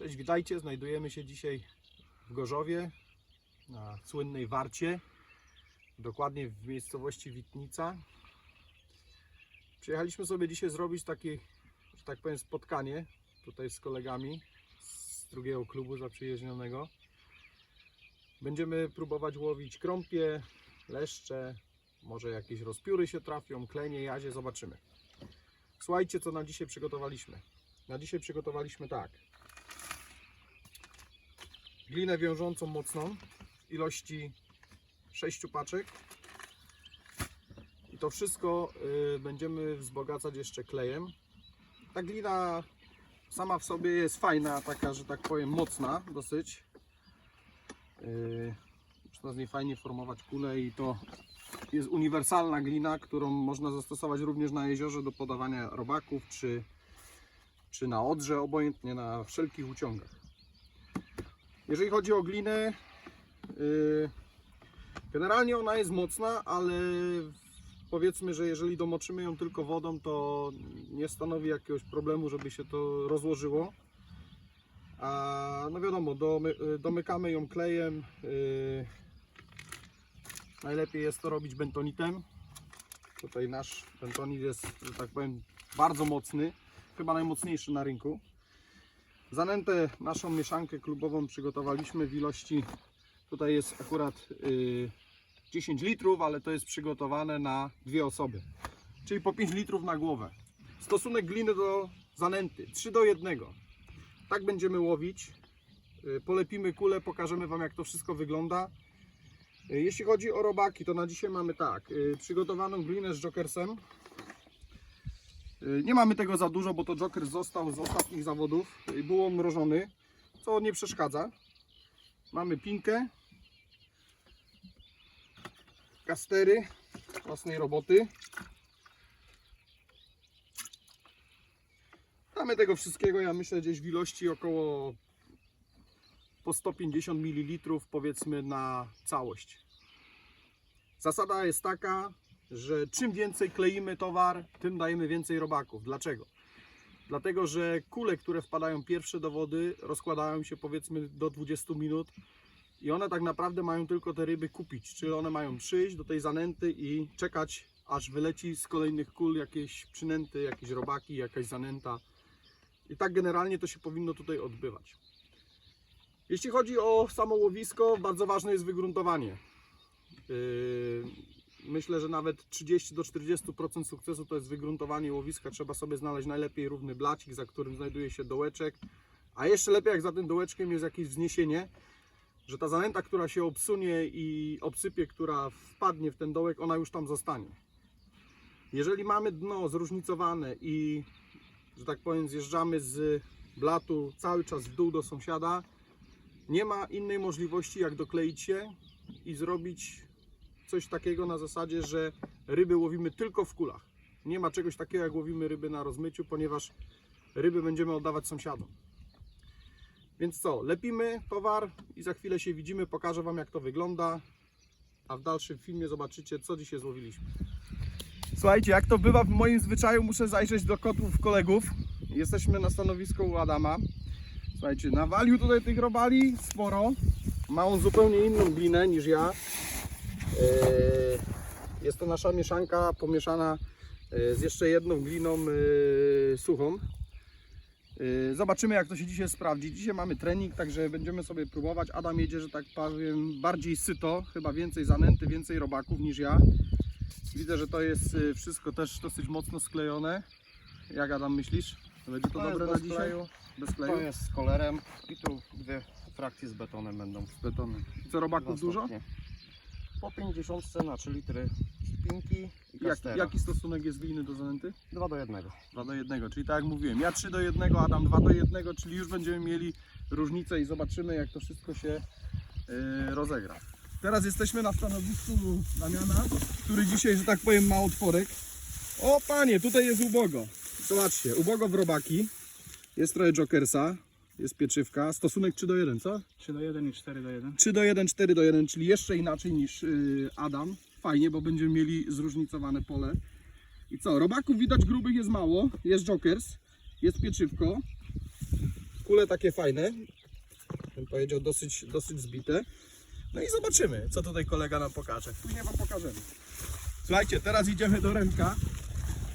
Cześć, witajcie. Znajdujemy się dzisiaj w Gorzowie na słynnej Warcie, dokładnie w miejscowości Witnica. Przyjechaliśmy sobie dzisiaj zrobić takie, że tak powiem, spotkanie tutaj z kolegami z drugiego klubu zaprzyjaźnionego. Będziemy próbować łowić krąpie, leszcze, może jakieś rozpióry się trafią, klenie, jazie, zobaczymy. Słuchajcie, co na dzisiaj przygotowaliśmy. Na dzisiaj przygotowaliśmy tak. Glinę wiążącą mocną ilości 6 paczek. I to wszystko y, będziemy wzbogacać jeszcze klejem. Ta glina sama w sobie jest fajna, taka, że tak powiem, mocna dosyć. Yy, można z niej fajnie formować kule i to jest uniwersalna glina, którą można zastosować również na jeziorze do podawania robaków czy, czy na odrze, obojętnie na wszelkich uciągach. Jeżeli chodzi o glinę, yy, generalnie ona jest mocna, ale powiedzmy, że jeżeli domoczymy ją tylko wodą, to nie stanowi jakiegoś problemu, żeby się to rozłożyło. A no wiadomo, domy, domykamy ją klejem. Yy, najlepiej jest to robić bentonitem. Tutaj nasz bentonit jest, że tak powiem, bardzo mocny, chyba najmocniejszy na rynku. Zanętę naszą mieszankę klubową przygotowaliśmy w ilości, tutaj jest akurat y, 10 litrów, ale to jest przygotowane na dwie osoby, czyli po 5 litrów na głowę. Stosunek gliny do zanęty 3 do 1. Tak będziemy łowić. Y, Polepimy kulę, pokażemy Wam jak to wszystko wygląda. Y, Jeśli chodzi o robaki, to na dzisiaj mamy tak, y, przygotowaną glinę z jokersem. Y, Nie mamy tego za dużo, bo to joker został z ostatnich zawodów i był mrożony, co nie przeszkadza. Mamy pinkę, kastery własnej roboty. Mamy tego wszystkiego, ja myślę, gdzieś w ilości około po 150 ml powiedzmy na całość. Zasada jest taka, że czym więcej kleimy towar, tym dajemy więcej robaków. Dlaczego? Dlatego, że kule, które wpadają pierwsze do wody, rozkładają się powiedzmy do 20 minut i one tak naprawdę mają tylko te ryby kupić, czyli one mają przyjść do tej zanęty i czekać, aż wyleci z kolejnych kul jakieś przynęty, jakieś robaki, jakaś zanęta. I tak generalnie to się powinno tutaj odbywać. Jeśli chodzi o samo łowisko, bardzo ważne jest wygruntowanie. Yy, Myślę, że nawet 30 do 40% sukcesu to jest wygruntowanie łowiska. Trzeba sobie znaleźć najlepiej równy blacik, za którym znajduje się dołeczek. A jeszcze lepiej, jak za tym dołeczkiem jest jakieś wzniesienie, że ta zanęta, która się obsunie i obsypie, która wpadnie w ten dołek, ona już tam zostanie. Jeżeli mamy dno zróżnicowane i, że tak powiem, zjeżdżamy z blatu cały czas w dół do sąsiada, nie ma innej możliwości, jak dokleić się i zrobić coś takiego na zasadzie, że ryby łowimy tylko w kulach. Nie ma czegoś takiego, jak łowimy ryby na rozmyciu, ponieważ ryby będziemy oddawać sąsiadom. Więc co, lepimy towar i za chwilę się widzimy, pokażę Wam jak to wygląda, a w dalszym filmie zobaczycie, co dzisiaj złowiliśmy. Słuchajcie, jak to bywa w moim zwyczaju, muszę zajrzeć do kotłów kolegów. Jesteśmy na stanowisku u Adama. Słuchajcie, nawalił tutaj tych robali sporo. Ma on zupełnie inną glinę niż ja. Eee, Jest to nasza mieszanka pomieszana e, z jeszcze jedną gliną e, suchą. E, Zobaczymy jak to się dzisiaj sprawdzi. Dzisiaj mamy trening, także będziemy sobie próbować. Adam jedzie, że tak powiem, bardziej syto, chyba więcej zanęty, więcej robaków niż ja. Widzę, że to jest e, wszystko też dosyć mocno sklejone. Jak Adam myślisz? Będzie to, To dobre na dzisiaj? kleju. Bez kleju? To jest z kolerem i tu dwie frakcje z betonem będą. z betonem. I co, robaków Dwa dużo? stopnie. Po 50 na 3 litry szpinki i Jak, kastera. jaki stosunek jest gliny do zanęty? 2 do 1. 2 do 1, czyli tak jak mówiłem, ja 3 do 1, Adam 2 do 1, czyli już będziemy mieli różnicę i zobaczymy jak to wszystko się yy, rozegra. Teraz jesteśmy na stanowisku Damiana, który dzisiaj, że tak powiem, ma otworek. O panie, tutaj jest ubogo. Zobaczcie, ubogo w robaki. Jest trochę jokersa, jest pieczywka. Stosunek 3 do 1, co? 3 do 1 i 4 do 1. 3 do 1, 4 do 1, czyli jeszcze inaczej niż yy, Adam. Fajnie, bo będziemy mieli zróżnicowane pole. I co, robaków widać grubych jest mało, jest jokers, jest pieczywko. kule takie fajne. Bym powiedział dosyć, dosyć zbite. No i zobaczymy, co tutaj kolega nam pokaże. Później wam pokażemy. Słuchajcie, teraz idziemy do Remka.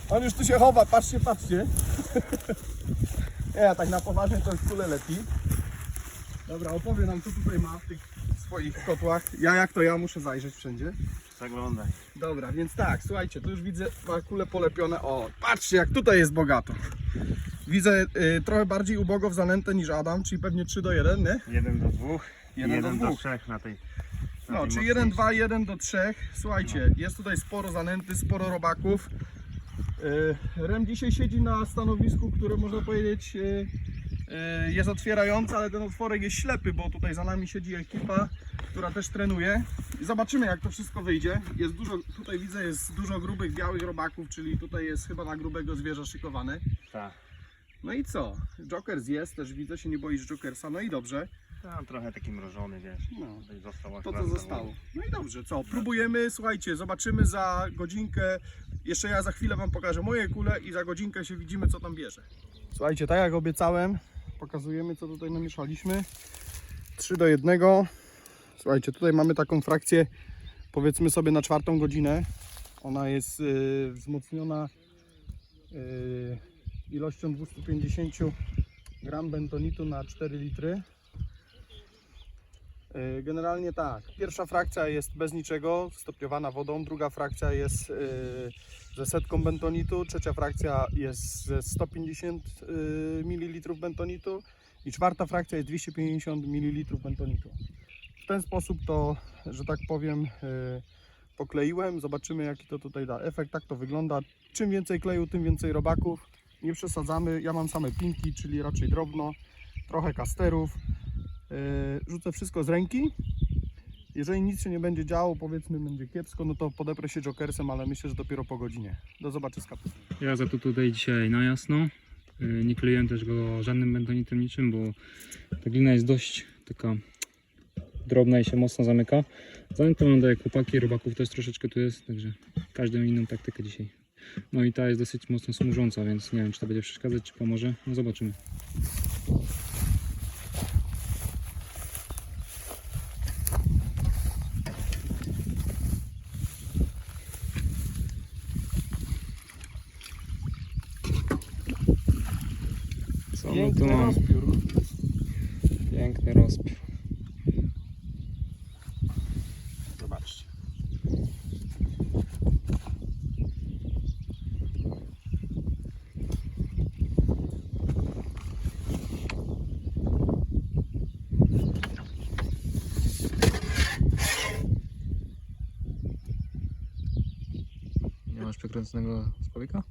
On już tu się chowa, patrzcie, patrzcie. Nie, ja tak na poważnie to już kule lepi. Dobra, opowie nam co tutaj ma w tych swoich kotłach. Ja jak to ja muszę zajrzeć wszędzie. Zaglądaj. Dobra, więc tak, słuchajcie, tu już widzę ma kule polepione. O, patrzcie jak tutaj jest bogato. Widzę y, trochę bardziej ubogo w zanętę niż Adam, czyli pewnie 3 do 1, nie? Jeden do dwóch, Jeden jeden, do do, dwóch. trzech na tej. na No, tej czyli mocniejszej. 1, 2, 1 do 3. Słuchajcie, jest tutaj sporo zanęty, sporo robaków. Y, Rem dzisiaj siedzi na stanowisku, które można powiedzieć y, y, jest otwierające, ale ten otworek jest ślepy, bo tutaj za nami siedzi ekipa, która też trenuje. I zobaczymy jak to wszystko wyjdzie. Jest dużo, tutaj widzę jest dużo grubych, białych robaków, czyli tutaj jest chyba na grubego zwierza szykowany. Tak. No i co? Jokers jest, też widzę się nie boisz Jokersa, no i dobrze. Tam trochę taki mrożony, wiesz. No. Tutaj został To co zostało. No i dobrze, co? Próbujemy, słuchajcie, zobaczymy za godzinkę. Jeszcze ja za chwilę Wam pokażę moje kule i za godzinkę się widzimy, co tam bierze. Słuchajcie, tak jak obiecałem, pokazujemy, co tutaj namieszaliśmy. 3 do 1. Słuchajcie, tutaj mamy taką frakcję, powiedzmy sobie na czwartą godzinę. Ona jest yy, wzmocniona yy, ilością 250 gram bentonitu na 4 litry. Yy, Generalnie tak. Pierwsza frakcja jest bez niczego, stopniowana wodą. Druga frakcja jest yy, ze setką bentonitu. Trzecia frakcja jest ze 150 yy, ml bentonitu. I czwarta frakcja jest 250 ml bentonitu. W ten sposób to, że tak powiem, pokleiłem. Zobaczymy jaki to tutaj da efekt. Tak to wygląda. Czym więcej kleju, tym więcej robaków. Nie przesadzamy. Ja mam same pinki, czyli raczej drobno. Trochę kasterów. Yy, rzucę wszystko z ręki. Jeżeli nic się nie będzie działo, powiedzmy będzie kiepsko, no to podeprę się jokersem, ale myślę, że dopiero po godzinie. Do zobaczyska. Ja za to tutaj dzisiaj na jasno. Y, Nie kleiłem też go żadnym bentonitem niczym, bo ta glina jest dość taka drobna i się mocno zamyka. Zanętę mam jak chłopaki, robaków też troszeczkę tu jest, także każdą inną taktykę dzisiaj. No i ta jest dosyć mocno smużąca, więc nie wiem czy to będzie przeszkadzać, czy pomoże. No zobaczymy. Co my tu mamy? rozpiór. Piękny rozpiór. Zobaczcie. Przekręconego spowika?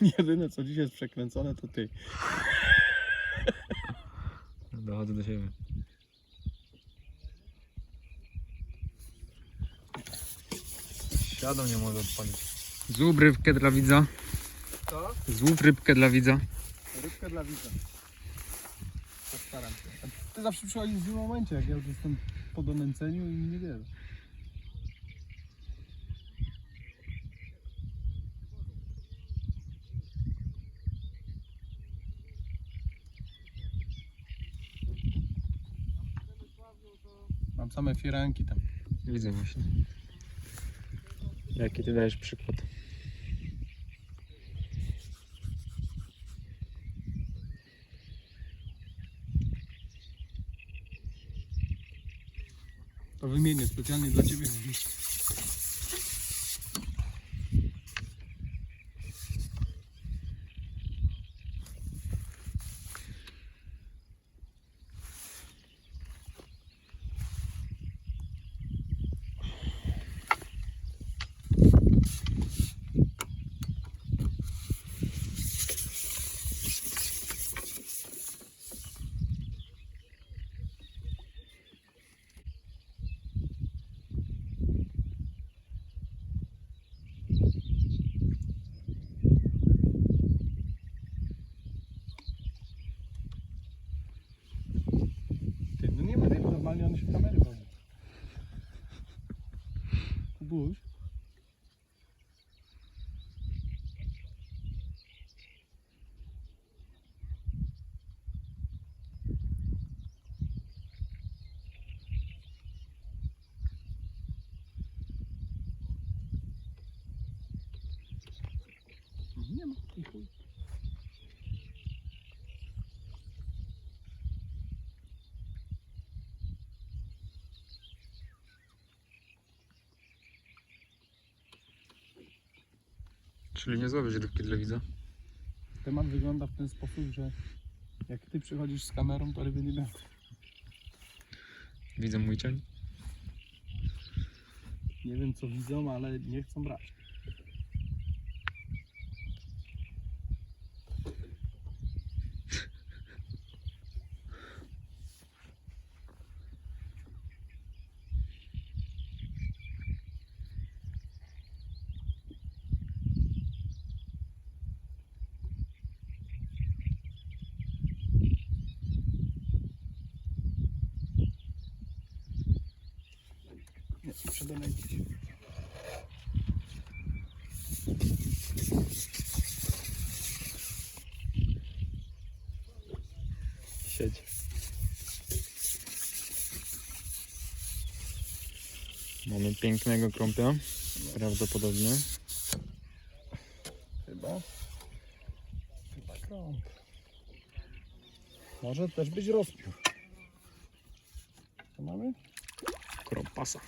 Jedyne co dzisiaj jest przekręcone to ty. Dochodzę do siebie. Siadą nie może odpalić. Złób rybkę dla widza. Co? Złób rybkę dla widza. Rybkę dla widza. Postaram się. Ty zawsze przychodzisz w tym momencie, jak ja już jestem po donęceniu i nie wiem. Mam same firanki tam. Widzę właśnie. Jaki ty dajesz przykład? Wymienię specjalnie dla Ciebie. perigoso. Mesmo, e foi. Czyli nie złapiesz rybki dla widza. Temat wygląda w ten sposób, że jak ty przychodzisz z kamerą, to ryby nie będą. Widzę mój cień. Nie wiem co widzą, ale nie chcą brać. Nie, muszę donęcić. Siedź. Mamy pięknego krąpia. Prawdopodobnie. Chyba. Chyba krąg. Może też być rozpiór. Co mamy? Krąpasa.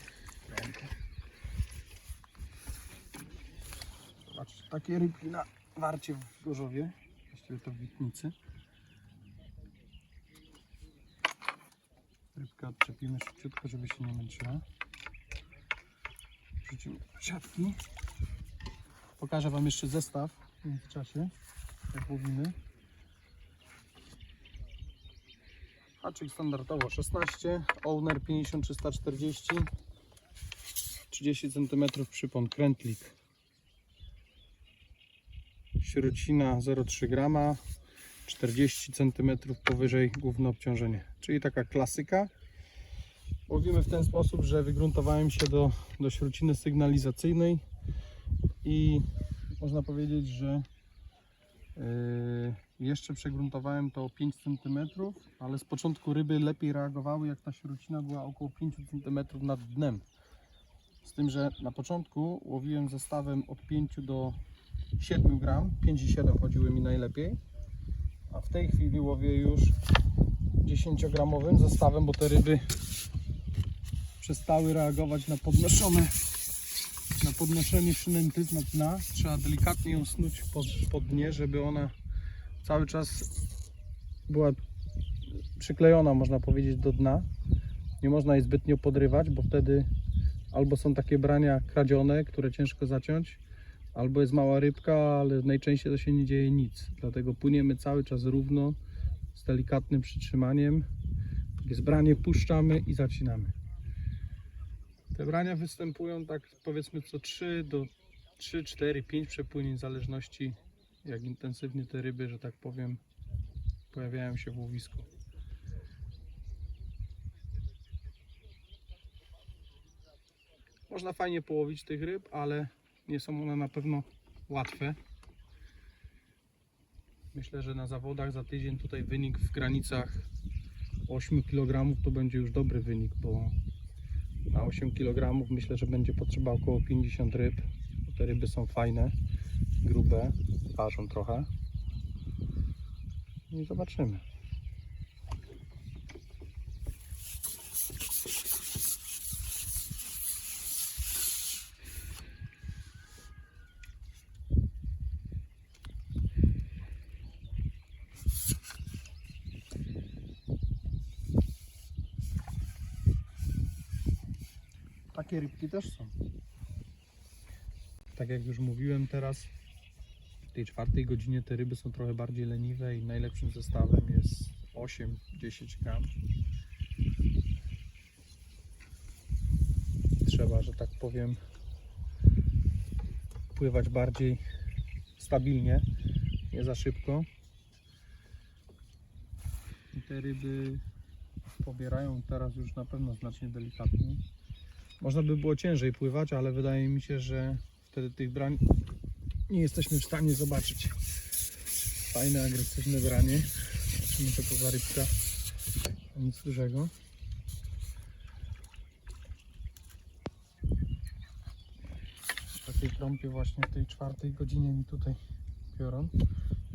Patrz, takie rybki na warcie w Gorzowie. Właściwie to w Witnicy. Rybkę odczepimy szybciutko, żeby się nie męczyła. Wrzucimy siatki. Pokażę Wam jeszcze zestaw w międzyczasie, jak łowimy. Haczyk standardowo 16, owner 50 340, 30 cm przypon krętlik śrucina 0,3 grama 40 cm powyżej główne obciążenie czyli taka klasyka łowimy w ten sposób, że wygruntowałem się do, do śruciny sygnalizacyjnej i można powiedzieć, że yy, jeszcze przegruntowałem to o 5 cm ale z początku ryby lepiej reagowały jak ta śrucina była około 5 cm nad dnem. Z tym, że na początku łowiłem zestawem od 5 do 7 gram, 5 i 7 chodziły mi najlepiej, a w tej chwili łowię już 10-gramowym zestawem, bo te ryby przestały reagować na podnoszone na podnoszenie przynęty z dna. Trzeba delikatnie ją snuć pod, pod dnie, żeby ona cały czas była przyklejona, można powiedzieć, do dna. Nie można jej zbytnio podrywać, bo wtedy albo są takie brania kradzione, które ciężko zaciąć, albo jest mała rybka, ale najczęściej to się nie dzieje nic. Dlatego płyniemy cały czas równo, z delikatnym przytrzymaniem. Jest branie, puszczamy i zacinamy. Te brania występują tak powiedzmy co 3 do 3, 4, 5 przepłynięć w zależności jak intensywnie te ryby, że tak powiem, pojawiają się w łowisku. Można fajnie połowić tych ryb, ale nie są one na pewno łatwe. Myślę, że na zawodach za tydzień tutaj wynik w granicach 8 kg to będzie już dobry wynik, bo na 8 kg myślę, że będzie potrzeba około 50 ryb. Te ryby są fajne, grube, ważą trochę. I zobaczymy. Takie rybki też są. Tak jak już mówiłem teraz, w tej czwartej godzinie te ryby są trochę bardziej leniwe i najlepszym zestawem jest 8-10 gram. Trzeba, że tak powiem, pływać bardziej stabilnie, nie za szybko. I te ryby pobierają teraz już na pewno znacznie delikatniej. Można by było ciężej pływać, ale wydaje mi się, że wtedy tych brań nie jesteśmy w stanie zobaczyć. Fajne, agresywne branie. Zobaczymy co to za rybka. Nic dużego. W takiej trąbie właśnie w tej czwartej godzinie mi tutaj pioron.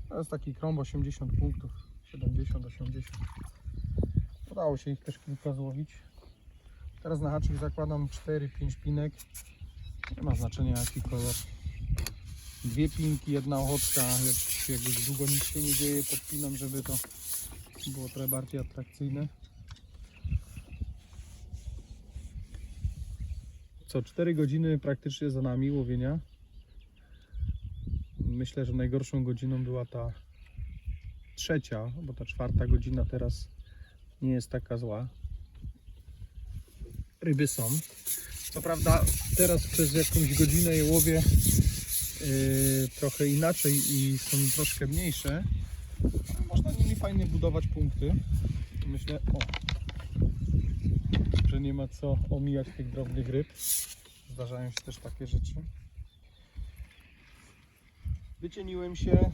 To jest taki krąb 80 punktów, 70-80. Udało się ich też kilka złowić. Teraz na haczyk zakładam 4-5 pinek. Nie ma znaczenia jaki kolor. Dwie pinki, jedna ochotka, jak, jak już długo nic się nie dzieje, podpinam, żeby to było trochę bardziej atrakcyjne. Co, 4 godziny praktycznie za nami łowienia. Myślę, że najgorszą godziną była ta trzecia, bo ta czwarta godzina teraz nie jest taka zła. Ryby są. Co prawda teraz przez jakąś godzinę je łowię yy, trochę inaczej i są troszkę mniejsze. Można nimi fajnie budować punkty. Myślę, o, że nie ma co omijać tych drobnych ryb. Zdarzają się też takie rzeczy. Wycieniłem się,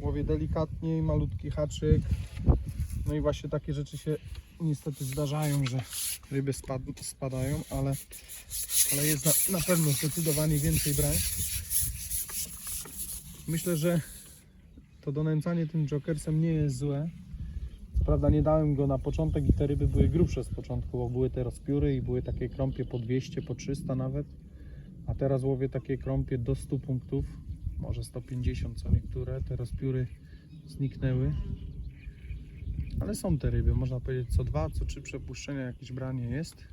łowię delikatniej, malutki haczyk. No i właśnie takie rzeczy się niestety zdarzają, że ryby spad spadają, ale, ale jest na, na pewno zdecydowanie więcej brań. Myślę, że to donęcanie tym jokersem nie jest złe. Co prawda nie dałem go na początek i te ryby były grubsze z początku, bo były te rozpióry i były takie krąpie po 200, po 300 nawet. A teraz łowię takie krąpie do 100 punktów, może 150 co niektóre. Te rozpióry zniknęły. Ale są te ryby, można powiedzieć co dwa, co trzy przepuszczenia jakieś branie jest.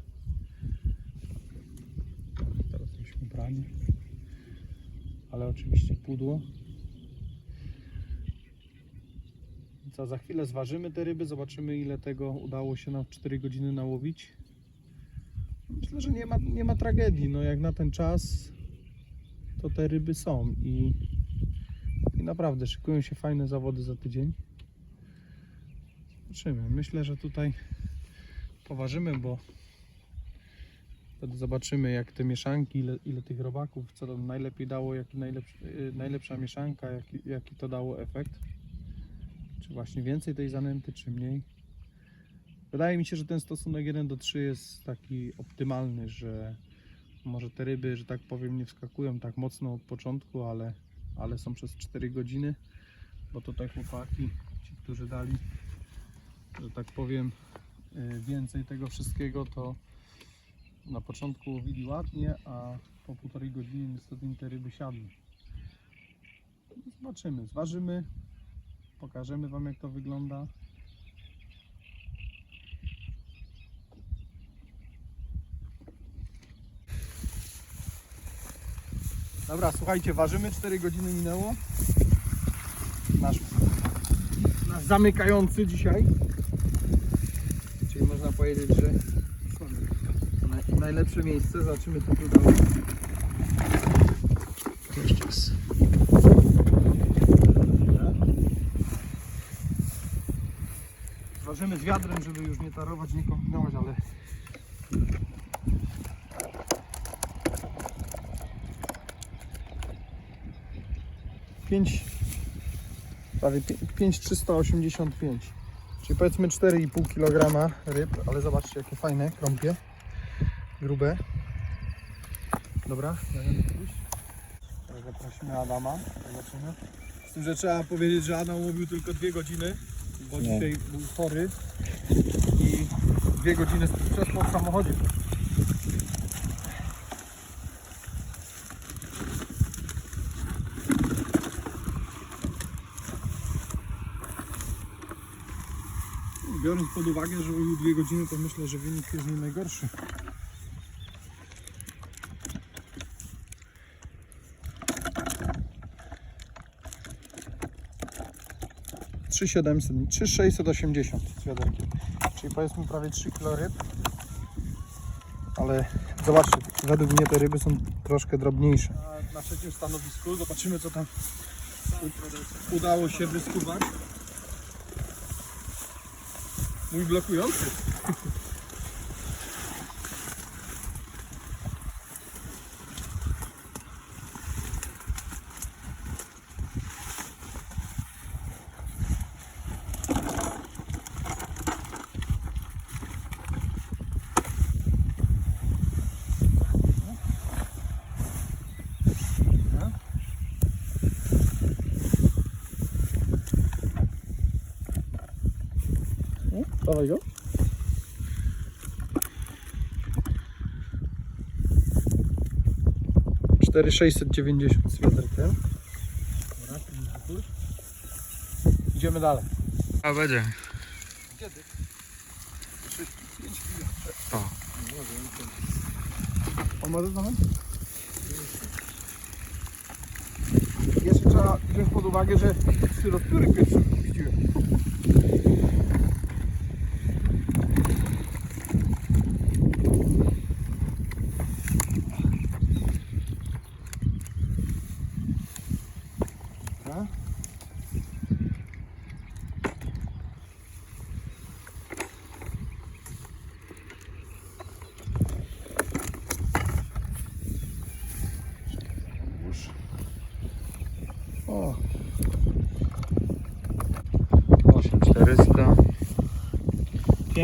Teraz mieliśmy branie. Ale oczywiście pudło. Co, za chwilę zważymy te ryby, zobaczymy ile tego udało się nam w 4 godziny nałowić. Myślę, że nie ma, nie ma tragedii. No jak na ten czas to te ryby są i, i naprawdę szykują się fajne zawody za tydzień. Zobaczymy. Myślę, że tutaj poważymy, bo wtedy zobaczymy jak te mieszanki, ile, ile tych robaków, co tam najlepiej dało, jaki y, najlepsza mieszanka, jaki, jaki to dało efekt. Czy właśnie więcej tej zanęty, czy mniej. Wydaje mi się, że ten stosunek 1 do 3 jest taki optymalny, że może te ryby, że tak powiem, nie wskakują tak mocno od początku, ale, ale są przez 4 godziny, bo tutaj chłopaki, ci, którzy dali, że tak powiem, y, więcej tego wszystkiego, to na początku łowili ładnie, a po półtorej godziny niestety te ryby siadły. Zobaczymy, zważymy, pokażemy Wam jak to wygląda. Dobra, słuchajcie, ważymy, 4 godziny minęło. Nasz, nasz zamykający dzisiaj. Powiedzieć, że naj, najlepsze miejsce. Zobaczymy co tu dalej. Jeszcze raz. Ważymy z wiadrem, żeby już nie tarować, nie kombinować, ale pięć prawie pi- 5385 czyli powiedzmy 4,5 kg ryb, ale zobaczcie jakie fajne krąpie. Grube. Dobra, dajemy pójść zaprosimy Adama. Zobaczymy. Z tym, że trzeba powiedzieć, że Adam łowił tylko dwie godziny bo No. dzisiaj był chory i dwie godziny przespał w samochodzie Biorąc pod uwagę, że łowił dwie godziny, to myślę, że wynik jest nie najgorszy. Trzy 700, 3680 z wiaderkiem. Czyli powiedzmy prawie 3 kg ryb. Ale zobaczcie, według mnie te ryby są troszkę drobniejsze. Na, na trzecim stanowisku zobaczymy co tam udało się wyskubać. Mój blokujący. 4690 z wiaderkiem. Idziemy dalej. A będzie. Kiedy? 6, 5 kg. O. On Jeszcze trzeba wziąć pod uwagę, że trzy rozpióry pierwszy puściłem.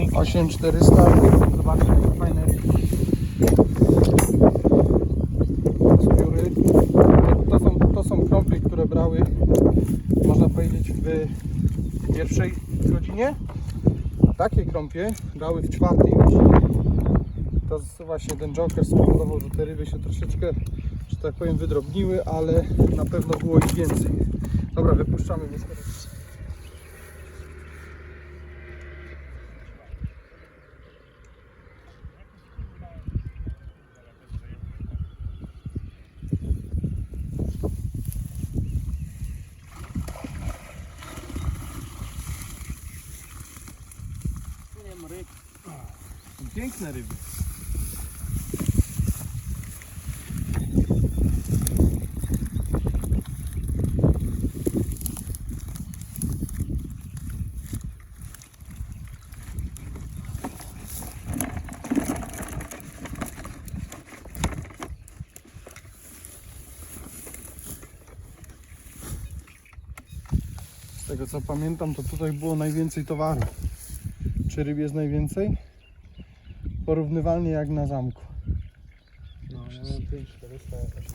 8400. Zobaczcie, jakie fajne zbiory. To są, to są krompy, które brały, można powiedzieć, w pierwszej godzinie. Takie krąpie brały w czwartej godzinie. To właśnie ten joker spowodował, że te ryby się troszeczkę, że tak powiem, wydrobniły, ale na pewno było ich więcej. Dobra, wypuszczamy wystarczy. Piękne ryby. Z tego co pamiętam, to tutaj było najwięcej towaru. Czy ryb jest najwięcej? Porównywalnie jak na zamku. No, ja mam 5480.